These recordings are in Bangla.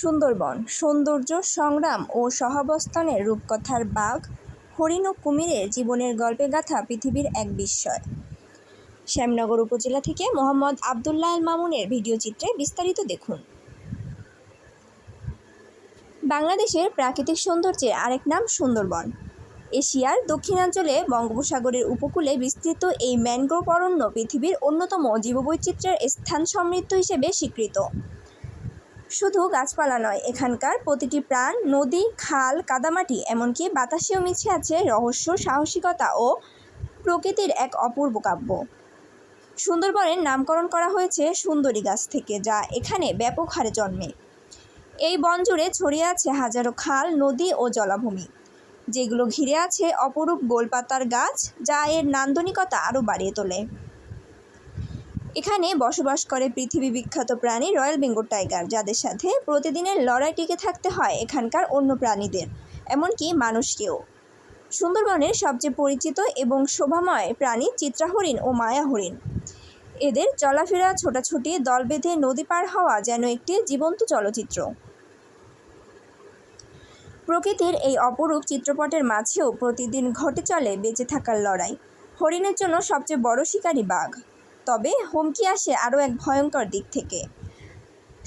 সুন্দরবন, সৌন্দর্য, সংগ্রাম ও সহাবস্থানের রূপকথার বাঘ হরিণ ও কুমিরের জীবনের গল্পে গাথা পৃথিবীর এক বিস্ময়। শ্যামনগর উপজেলা থেকে মোহাম্মদ আবদুল্লাহ মামুনের ভিডিও চিত্রে বিস্তারিত দেখুন। বাংলাদেশের প্রাকৃতিক সৌন্দর্যের আরেক নাম সুন্দরবন। এশিয়ার দক্ষিণাঞ্চলে বঙ্গোপসাগরের উপকূলে বিস্তৃত এই ম্যানগ্রোভ অরণ্য পৃথিবীর অন্যতম জীববৈচিত্র্যের স্থান সমৃদ্ধ হিসেবে স্বীকৃত। শুধু গাছপালা নয়, এখানকার প্রতিটি প্রাণ, নদী, খাল, কাদামাটি, এমনকি বাতাসেও মিছে আছে রহস্য, সাহসিকতা ও প্রকৃতির এক অপূর্ব কাব্য। সুন্দরবনের নামকরণ করা হয়েছে সুন্দরী গাছ থেকে, যা এখানে ব্যাপক হারে জন্মে। এই বন জুড়ে ছড়িয়ে আছে হাজারো খাল, নদী ও জলাভূমি। যেগুলো ঘিরে আছে অপরূপ গোলপাতার গাছ, যা এর নান্দনিকতা আরও বাড়িয়ে তোলে। এখানে বসবাস করে পৃথিবী বিখ্যাত প্রাণী রয়্যাল বেঙ্গল টাইগার, যাদের সাথে প্রতিদিনের লড়াই টিকে থাকতে হয় এখানকার অন্য প্রাণীদের, এমনকি মানুষকেও। সুন্দরবনের সবচেয়ে পরিচিত এবং শোভাময় প্রাণী চিত্রা হরিণ ও মায়া হরিণ এদের চলাফেরা ছোটাছুটি, দল বেঁধে নদী পার হওয়া যেন একটি জীবন্ত চলচ্চিত্র। প্রকৃতির এই অপরূপ চিত্রপটের মাঝেও প্রতিদিন ঘটে চলে বেঁচে থাকার লড়াই। হরিণের জন্য সবচেয়ে বড় শিকারী বাঘ। তবে হুমকি আসে আরও এক ভয়ঙ্কর দিক থেকে।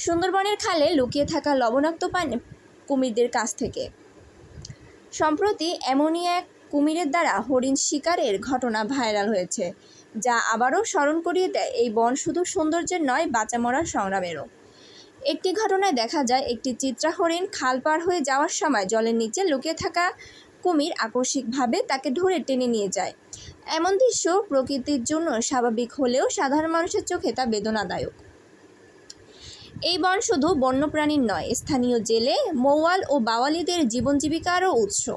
সুন্দরবনের খালে লুকিয়ে থাকা লবণাক্ত পানি কুমিরদের কাছ থেকে। সম্প্রতি এমনই এক কুমিরের দ্বারা হরিণ শিকারের ঘটনা ভাইরাল হয়েছে, যা আবারও স্মরণ করিয়ে দেয় এই বন শুধু সৌন্দর্যের নয় বাঁচা মরার সংগ্রামেরও। একটি ঘটনায় দেখা যায়, একটি চিত্রা হরিণ খাল পার হয়ে যাওয়ার সময় জলের নিচে লুকিয়ে থাকা কুমির আকস্মিকভাবে তাকে ধরে টেনে নিয়ে যায়। এমন দৃশ্য প্রকৃতির জন্য স্বাভাবিক হলেও সাধারণ মানুষের চোখে তা বেদনাদায়ক। এই বন শুধু বন্যপ্রাণীর নয়, স্থানীয় জেলে, মৌয়াল ও বাওয়ালিদের জীবন জীবিকারও উৎস।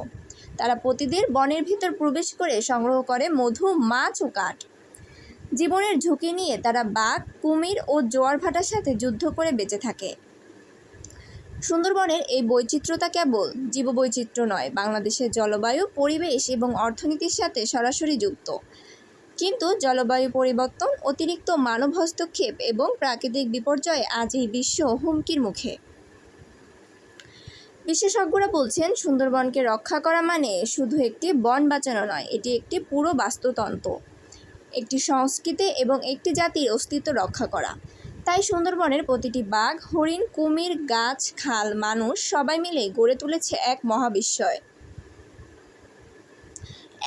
তারা প্রতিদিন বনের ভিতর প্রবেশ করে সংগ্রহ করে মধু, মাছ ও কাঠ। জীবনের ঝুঁকি নিয়ে তারা বাঘ, কুমির ও জোয়ার ভাটার সাথে যুদ্ধ করে বেঁচে থাকে। সুন্দরবনের এই বৈচিত্র্যতা কেবল জীববৈচিত্র্য নয় বাংলাদেশের জলবায়ু, পরিবেশ এবং অর্থনীতির সাথে সরাসরি যুক্ত। কিন্তু জলবায়ু পরিবর্তন, অতিরিক্ত মানব হস্তক্ষেপ এবং প্রাকৃতিক বিপর্যয়ে আজ এই বিশ্ব হুমকির মুখে। বিশেষজ্ঞরা বলছেন, সুন্দরবনকে রক্ষা করা মানে শুধু একটি বন বাঁচানো নয়, এটি একটি পুরো বাস্তুতন্ত্র। একটি সংস্কৃতি এবং একটি জাতির অস্তিত্ব রক্ষা করা। তাই সুন্দরবনের প্রতিটি বাঘ, হরিণ, কুমির, গাছ, খাল, মানুষ সবাই মিলে গড়ে তুলেছে এক মহাবিস্ময়।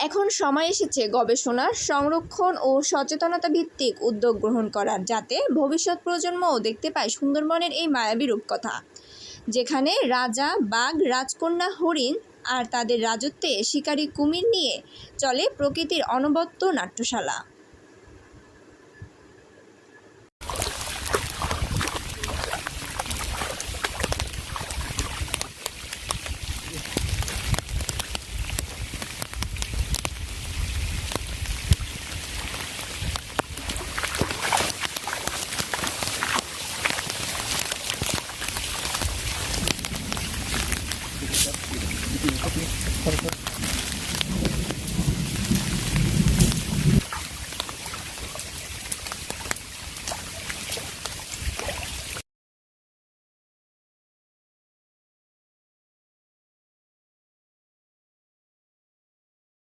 এখন সময় এসেছে গবেষণা সংরক্ষণ ও সচেতনতা ভিত্তিক উদ্যোগ গ্রহণ করার যাতে ভবিষ্যৎ প্রজন্মও দেখতে পায় সুন্দরবনের এই মায়াবী রূপকথা। যেখানে রাজা, বাঘ, রাজকন্যা, হরিণ আর তাদের রাজত্বে শিকারী কুমির নিয়ে চলে প্রকৃতির অনবদ্য নাট্যশালা। করবো